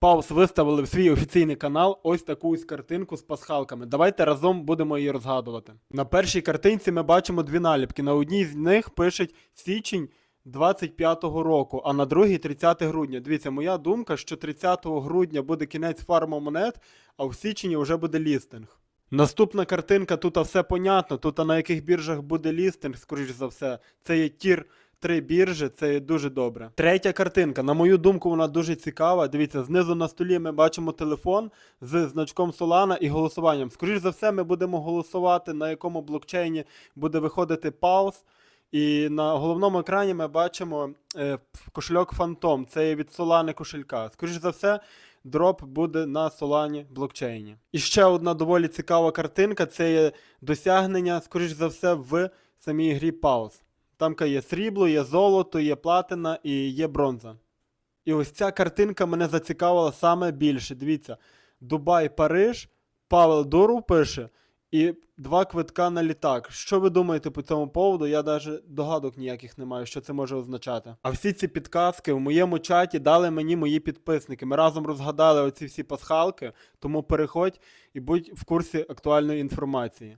Паус виставили в свій офіційний канал ось таку ось картинку з пасхалками. Давайте разом будемо її розгадувати. На першій картинці ми бачимо дві наліпки. На одній з них пишуть січень 25-го року, а на другій 30 грудня. Дивіться, моя думка, що 30 грудня буде кінець фарма монет, а в січні вже буде лістинг. Наступна картинка, тут все понятно. Тут на яких біржах буде лістинг, скоріш за все. Це є тір три біржі, це дуже добре. Третя картинка, на мою думку, вона дуже цікава. Дивіться, знизу на столі ми бачимо телефон з значком Solana і голосуванням. Скоріш за все, ми будемо голосувати, на якому блокчейні буде виходити пауз. І на головному екрані ми бачимо е, кошельок Phantom. Це є від Solana кошелька. Скоріш за все, дроп буде на Solana блокчейні. І ще одна доволі цікава картинка це є досягнення, скоріш за все, в самій грі Pause. Там є срібло, є золото, є платина і є бронза. І ось ця картинка мене зацікавила саме більше. Дивіться, Дубай, Париж, Павел Дуров пише, і два квитка на літак. Що ви думаєте по цьому поводу? Я навіть догадок ніяких не маю, що це може означати. А всі ці підказки в моєму чаті дали мені мої підписники. Ми разом розгадали оці всі пасхалки, тому переходь і будь в курсі актуальної інформації.